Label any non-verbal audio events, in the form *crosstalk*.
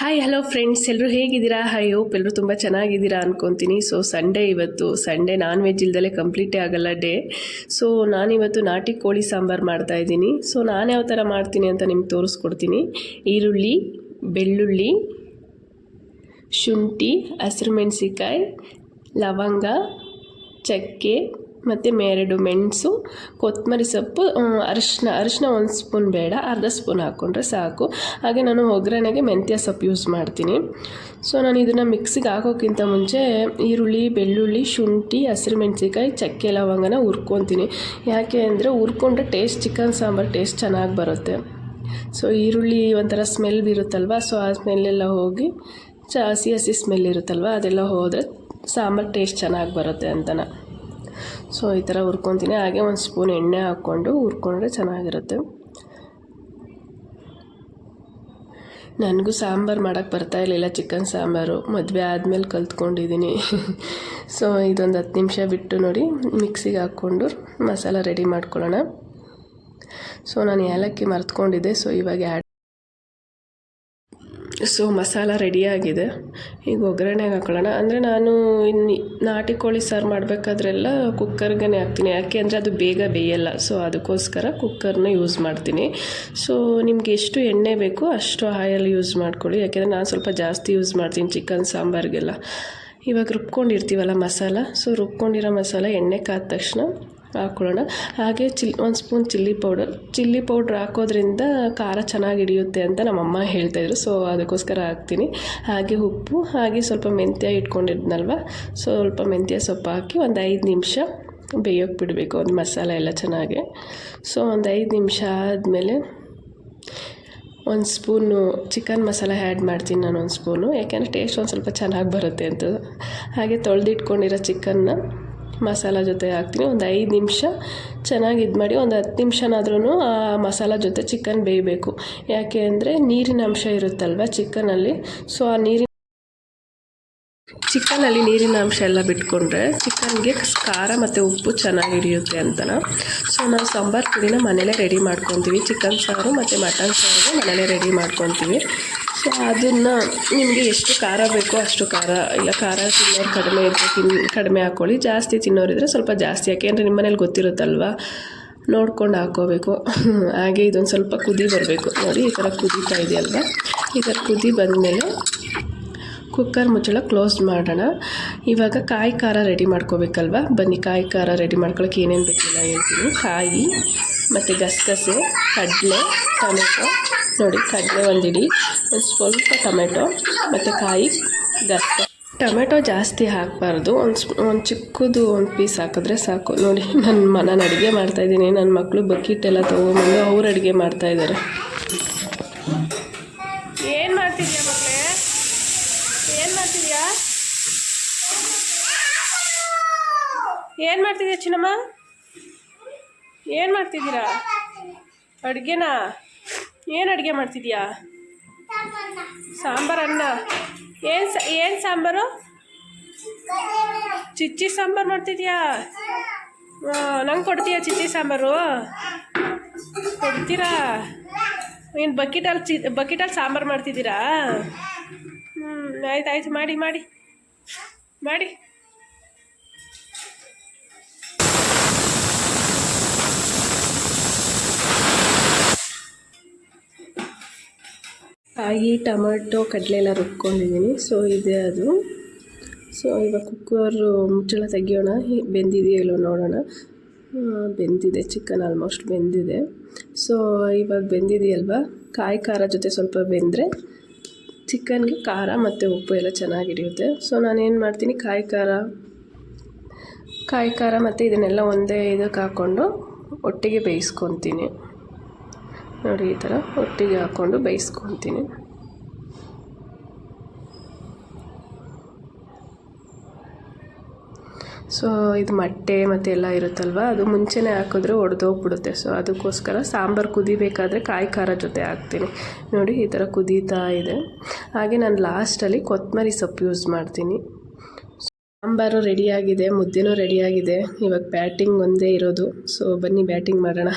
Hi hello friends ಎಲ್ಲರೂ ಹೇಗಿದ್ದೀರಾ? Hi hope ಎಲ್ಲರೂ ತುಂಬ ಚೆನ್ನಾಗಿದ್ದೀರಾ ಅನ್ಕೊತೀನಿ. ಸೊ ಸಂಡೇ ಇವತ್ತು ಸಂಡೇ ನಾನ್ ವೆಜ್ ಇಲ್ದಲೇ ಕಂಪ್ಲೀಟೇ ಆಗಲ್ಲ ಡೇ ಸೊ ನಾನಿವತ್ತು ನಾಟಿ ಕೋಳಿ ಸಾಂಬಾರು ಮಾಡ್ತಾ ಇದ್ದೀನಿ. ಸೊ ನಾನು ಯಾವ ಥರ ಮಾಡ್ತೀನಿ ಅಂತ ನಿಮ್ಗೆ ತೋರಿಸ್ಕೊಡ್ತೀನಿ. ಈರುಳ್ಳಿ, ಬೆಳ್ಳುಳ್ಳಿ, ಶುಂಠಿ, ಹಸಿರು ಮೆಣಸಿಕಾಯಿ ಲವಂಗ, ಚಕ್ಕೆ ಮತ್ತು ಮೇರೆಡು ಮೆಣಸು, ಕೊತ್ತಂಬರಿ ಸೊಪ್ಪು ಅರಿಶಿನ ಅರಿಶಿನ ಒಂದು ಸ್ಪೂನ್ ಬೇಡ, ಅರ್ಧ ಸ್ಪೂನ್ ಹಾಕ್ಕೊಂಡ್ರೆ ಸಾಕು. ಹಾಗೆ ನಾನು ಒಗ್ಗರಣೆಗೆ ಮೆಂತ್ಯ ಸೊಪ್ಪು ಯೂಸ್ ಮಾಡ್ತೀನಿ. ಸೊ ನಾನು ಇದನ್ನು ಮಿಕ್ಸಿಗೆ ಹಾಕೋಕ್ಕಿಂತ ಮುಂಚೆ ಈರುಳ್ಳಿ, ಬೆಳ್ಳುಳ್ಳಿ, ಶುಂಠಿ, ಹಸಿರು ಮೆಣಸಿಕಾಯಿ ಚಕ್ಕೆ ಲವಂಗನ ಹುರ್ಕೊತೀನಿ. ಯಾಕೆ ಅಂದರೆ ಹುರ್ಕೊಂಡ್ರೆ ಟೇಸ್ಟ್ ಚಿಕನ್ ಸಾಂಬಾರು ಟೇಸ್ಟ್ ಚೆನ್ನಾಗಿ ಬರುತ್ತೆ. ಸೊ ಈರುಳ್ಳಿ ಒಂಥರ ಸ್ಮೆಲ್ ಇರುತ್ತಲ್ವ ಸೊ ಆ ಸ್ಮೆಲ್ಲೆಲ್ಲ ಹೋಗಿ ಚ, ಹಸಿ ಹಸಿ ಸ್ಮೆಲ್ ಇರುತ್ತಲ್ವ? ಅದೆಲ್ಲ ಹೋದರೆ ಸಾಂಬಾರು ಟೇಸ್ಟ್ ಚೆನ್ನಾಗಿ ಬರುತ್ತೆ ಅಂತನ. ಸೊ, ಈ ಥರ ಹುರ್ಕೊತೀನಿ. ಹಾಗೆ ಒಂದು ಸ್ಪೂನ್ ಎಣ್ಣೆ ಹಾಕ್ಕೊಂಡು ಹುರ್ಕೊಂಡ್ರೆ ಚೆನ್ನಾಗಿರುತ್ತೆ. ನನಗೂ ಸಾಂಬಾರು ಮಾಡೋಕ್ಕೆ ಬರ್ತಾ ಇರಲಿಲ್ಲ, ಚಿಕನ್ ಸಾಂಬಾರು. ಮದುವೆ ಆದಮೇಲೆ ಕಲ್ತ್ಕೊಂಡಿದ್ದೀನಿ. *laughs* ಸೊ, ಇದೊಂದು ಹತ್ತು ನಿಮಿಷ ಬಿಟ್ಟು ನೋಡಿ, ಮಿಕ್ಸಿಗೆ ಹಾಕ್ಕೊಂಡು ಮಸಾಲ ರೆಡಿ ಮಾಡ್ಕೊಳ್ಳೋಣ. ಸೊ, ನಾನು ಏಲಕ್ಕಿ ಮರ್ತ್ಕೊಂಡಿದ್ದೆ, ಸೊ ಇವಾಗ ಆ್ಯಡ್ ಸೊ ಮಸಾಲ ರೆಡಿಯಾಗಿದೆ ಈಗ ಒಗ್ಗರಣೆಗೆ ಹಾಕೊಳ್ಳೋಣ. ಅಂದರೆ ನಾನು ಇನ್ನು ನಾಟಿ ಕೋಳಿ ಸಾರು ಮಾಡಬೇಕಾದ್ರೆಲ್ಲ ಕುಕ್ಕರ್ಗೆ ಹಾಕ್ತೀನಿ. ಯಾಕೆ ಅಂದರೆ ಅದು ಬೇಗ ಬೇಯಲ್ಲ. ಸೊ ಅದಕ್ಕೋಸ್ಕರ ಕುಕ್ಕರ್ನ ಯೂಸ್ ಮಾಡ್ತೀನಿ. ಸೊ ನಿಮ್ಗೆ ಎಷ್ಟು ಎಣ್ಣೆ ಬೇಕು ಅಷ್ಟು ಆಯಲ್ ಯೂಸ್ ಮಾಡ್ಕೊಳ್ಳಿ. ಯಾಕೆಂದರೆ ನಾನು ಸ್ವಲ್ಪ ಜಾಸ್ತಿ ಯೂಸ್ ಮಾಡ್ತೀನಿ ಚಿಕನ್, ಸಾಂಬಾರಿಗೆಲ್ಲ. ಇವಾಗ ರುಬ್ಕೊಂಡಿರ್ತೀವಲ್ಲ ಮಸಾಲ? ಸೊ ರುಬ್ಕೊಂಡಿರೋ ಮಸಾಲ ಎಣ್ಣೆ ಕಾದ ತಕ್ಷಣ ಹಾಕ್ಕೊಳ್ಳೋಣ ಹಾಗೆ ಚಿಲ್, ಒಂದು spoon chilli powder. Chilli powder ಹಾಕೋದ್ರಿಂದ ಖಾರ ಚೆನ್ನಾಗಿ ಹಿಡಿಯುತ್ತೆ ಅಂತ ನಮ್ಮಮ್ಮ ಹೇಳ್ತಾಯಿದ್ರು ಸೊ, ಅದಕ್ಕೋಸ್ಕರ ಹಾಕ್ತೀನಿ. ಹಾಗೆ ಉಪ್ಪು, ಹಾಗೆ ಸ್ವಲ್ಪ ಮೆಂತ್ಯ ಇಟ್ಕೊಂಡಿದ್ನಲ್ವ? ಸ್ವಲ್ಪ ಮೆಂತ್ಯ ಸೊಪ್ಪು ಹಾಕಿ ಒಂದು ಐದು ನಿಮಿಷ ಬೇಯೋಕೆ ಬಿಡಬೇಕು ಒಂದು ಮಸಾಲೆ ಎಲ್ಲ ಚೆನ್ನಾಗಿ. ಸೊ, ಒಂದು ಐದು ನಿಮಿಷ ಆದಮೇಲೆ ಒಂದು ಸ್ಪೂನು ಚಿಕನ್ ಮಸಾಲ ಆ್ಯಡ್ ಮಾಡ್ತೀನಿ ನಾನು ಒಂದು ಸ್ಪೂನು. ಯಾಕೆಂದರೆ ಟೇಸ್ಟ್ ಒಂದು ಸ್ವಲ್ಪ ಚೆನ್ನಾಗಿ ಬರುತ್ತೆ ಅಂತ. ಹಾಗೆ ತೊಳೆದಿಟ್ಕೊಂಡಿರೋ ಚಿಕನ್ನ ಮಸಾಲ ಜೊತೆ ಹಾಕ್ತೀನಿ. ಒಂದು ಐದು ನಿಮಿಷ ಚೆನ್ನಾಗಿ ಇದು ಮಾಡಿ ಒಂದು ಹತ್ತು ನಿಮಿಷನಾದ್ರೂ ಆ ಮಸಾಲ ಜೊತೆ ಚಿಕನ್ ಬೇಯಬೇಕು. ಯಾಕೆ ಅಂದರೆ ನೀರಿನ ಅಂಶ ಇರುತ್ತಲ್ವ ಚಿಕನಲ್ಲಿ ಸೊ ಆ ನೀರಿನ ಚಿಕನಲ್ಲಿ ನೀರಿನ ಅಂಶ ಎಲ್ಲ ಬಿಟ್ಕೊಂಡ್ರೆ ಚಿಕನ್ಗೆ ಖಾರ ಮತ್ತು ಉಪ್ಪು ಚೆನ್ನಾಗಿ ಹಿಡಿಯುತ್ತೆ ಅಂತನ. ಸೊ ನಾವು ಸಾಂಬಾರು ಪುಡಿನ ಮನೇಲೇ ರೆಡಿ ಮಾಡ್ಕೊತೀವಿ. ಚಿಕನ್ ಸಾರು ಮತ್ತು ಮಟನ್ ಸಾರು ಮನೇಲೇ ರೆಡಿ ಮಾಡ್ಕೊತೀವಿ. ಸೊ ಅದನ್ನು ನಿಮಗೆ ಎಷ್ಟು ಖಾರ ಬೇಕೋ ಅಷ್ಟು ಖಾರ, ಇಲ್ಲ ಖಾರ ತಿನ್ನೋರು ಕಡಿಮೆ ಇದ್ದರೆ ತಿನ್, ಕಡಿಮೆ ಹಾಕ್ಕೊಳ್ಳಿ ಜಾಸ್ತಿ ತಿನ್ನೋರಿದ್ರೆ ಸ್ವಲ್ಪ ಜಾಸ್ತಿ ಯಾಕೆಂದರೆ ನಿಮ್ಮ ಮನೇಲಿ ಗೊತ್ತಿರುತ್ತಲ್ವ? ನೋಡ್ಕೊಂಡು ಹಾಕ್ಕೋಬೇಕು ಹಾಗೆ ಇದೊಂದು ಸ್ವಲ್ಪ ಕುದಿ ಬರಬೇಕು. ನೋಡಿ, ಈ ಥರ ಕುದೀತಾ ಇದೆಯಲ್ವ? ಈ ಥರ ಕುದಿ ಬಂದಮೇಲೆ ಕುಕ್ಕರ್ ಮುಚ್ಚಳ ಕ್ಲೋಸ್ ಮಾಡೋಣ. ಇವಾಗ ಕಾಯಿ ಖಾರ ರೆಡಿ ಮಾಡ್ಕೋಬೇಕಲ್ವ? ಬನ್ನಿ, ಕಾಯಿ ಖಾರ ರೆಡಿ ಮಾಡ್ಕೊಳಕ್ಕೆ ಏನೇನು ಬೇಕಿಲ್ಲ ಹೇಳ್ತೀನಿ. ಕಾಯಿ, ಮತ್ತು ಗಸಗಸೆ, ಕಡಲೆ, ಟೊಮೆಟೊ. ನೋಡಿ, ಕಡಲೆ ಒಂದಿಡಿ ಒಂದು ಸ್ವಲ್ಪ ಟೊಮೆಟೊ ಮತ್ತು ಕಾಯಿ ಗಸಗಸೆ ಟೊಮೆಟೊ ಜಾಸ್ತಿ ಹಾಕಬಾರ್ದು. ಒಂದು ಒಂದು ಚಿಕ್ಕದು ಒಂದು ಪೀಸ್ ಹಾಕಿದ್ರೆ ಸಾಕು. ನೋಡಿ ನನ್ನ ನಾನು ಅಡುಗೆ ಮಾಡ್ತಾಯಿದ್ದೀನಿ ನನ್ನ ಮಕ್ಕಳು ಬಕೀಟೆಲ್ಲ ತೊಗೊಂಬಂದು ಅವ್ರು ಅಡುಗೆ ಮಾಡ್ತಾಯಿದ್ದಾರೆ ಏನು ಮಾಡ್ತಿದ್ಯಾ ಮಕ್ಕಳೇ ಏನು ಮಾಡ್ತಿದ್ಯಾ? ಏನು ಮಾಡ್ತಿದ್ಯಾ ಚಿನ್ನಮ್ಮ? ಏನು ಮಾಡ್ತಿದ್ದೀರಾ? ಅಡುಗೆನಾ? ಏನು ಅಡುಗೆ ಮಾಡ್ತಿದ್ಯಾ? ಸಾಂಬಾರು ಅನ್ನ. ಏನು ಏನು ಸಾಂಬಾರು? ಚಿಚ್ಚಿ ಸಾಂಬಾರು ಮಾಡ್ತಿದ್ಯಾ? ನಂಗೆ ಕೊಡ್ತೀಯಾ ಚಿಚ್ಚಿ ಸಾಂಬಾರು? ಕೊಡ್ತೀರಾ? ಏನು ಬಕೆಟಲ್ಲಿ ಚಿ ಬಕೆಟಲ್ಲಿ ಸಾಂಬಾರು ಮಾಡ್ತಿದ್ದೀರಾ? ಹ್ಞೂ ಆಯ್ತು ಆಯ್ತು, ಮಾಡಿ ಮಾಡಿ. ಮಾಡಿ. ಕಾಯಿ ಟೊಮೆಟೊ ಕಡಲೆ ಎಲ್ಲ ರುಬ್ಕೊಂಡಿದ್ದೀನಿ. ಸೊ ಇದೆ ಅದು. ಸೊ ಇವಾಗ ಕುಕ್ಕರು ಮುಚ್ಚಳ ತೆಗಿಯೋಣ. ಬೆಂದಿದೆಯೋ ಇಲ್ಲೋ ನೋಡೋಣ. ಬೆಂದಿದೆ. ಚಿಕನ್ ಆಲ್ಮೋಸ್ಟ್ ಬೆಂದಿದೆ. ಸೊ ಇವಾಗ ಬೆಂದಿದೆಯಲ್ವ? ಕಾಯಿ ಖಾರ ಜೊತೆ ಸ್ವಲ್ಪ ಬೆಂದರೆ ಚಿಕನ್ಗೆ ಖಾರ ಮತ್ತು ಉಪ್ಪು ಎಲ್ಲ ಚೆನ್ನಾಗಿ ಹಿಡಿಯುತ್ತೆ. ಸೊ ನಾನೇನು ಮಾಡ್ತೀನಿ? ಕಾಯಿ ಖಾರ ಕಾಯಿ ಖಾರ ಮತ್ತು ಇದನ್ನೆಲ್ಲ ಒಂದೇ ಇದಕ್ಕೆ ಹಾಕ್ಕೊಂಡು ಒಟ್ಟಿಗೆ ಬೇಯಿಸ್ಕೊತೀನಿ. ನೋಡಿ, ಈ ಥರ ಒಟ್ಟಿಗೆ ಹಾಕ್ಕೊಂಡು ಬೇಯಿಸ್ಕೊತೀನಿ. ಸೊ ಇದು ಮೊಟ್ಟೆ ಮತ್ತು ಎಲ್ಲ ಇರುತ್ತಲ್ವ? ಅದು ಮುಂಚೆನೇ ಹಾಕಿದ್ರೆ ಒಡೆದೋಗ್ಬಿಡುತ್ತೆ. ಸೊ ಅದಕ್ಕೋಸ್ಕರ ಸಾಂಬಾರು ಕುದಿಬೇಕಾದ್ರೆ ಕಾಯಿ ಖಾರ ಜೊತೆ ಹಾಕ್ತೀನಿ. ನೋಡಿ, ಈ ಥರ ಕುದೀತಾ ಇದೆ. ಹಾಗೆ ನಾನು ಲಾಸ್ಟಲ್ಲಿ ಕೊತ್ತಂಬರಿ ಸೊಪ್ಪು ಯೂಸ್ ಮಾಡ್ತೀನಿ. ಸಾಂಬಾರು ರೆಡಿಯಾಗಿದೆ ಮುದ್ದೆನೂ ರೆಡಿಯಾಗಿದೆ ಇವಾಗ ಬ್ಯಾಟಿಂಗ್ ಒಂದೇ ಇರೋದು. ಸೊ ಬನ್ನಿ ಬ್ಯಾಟಿಂಗ್ ಮಾಡೋಣ.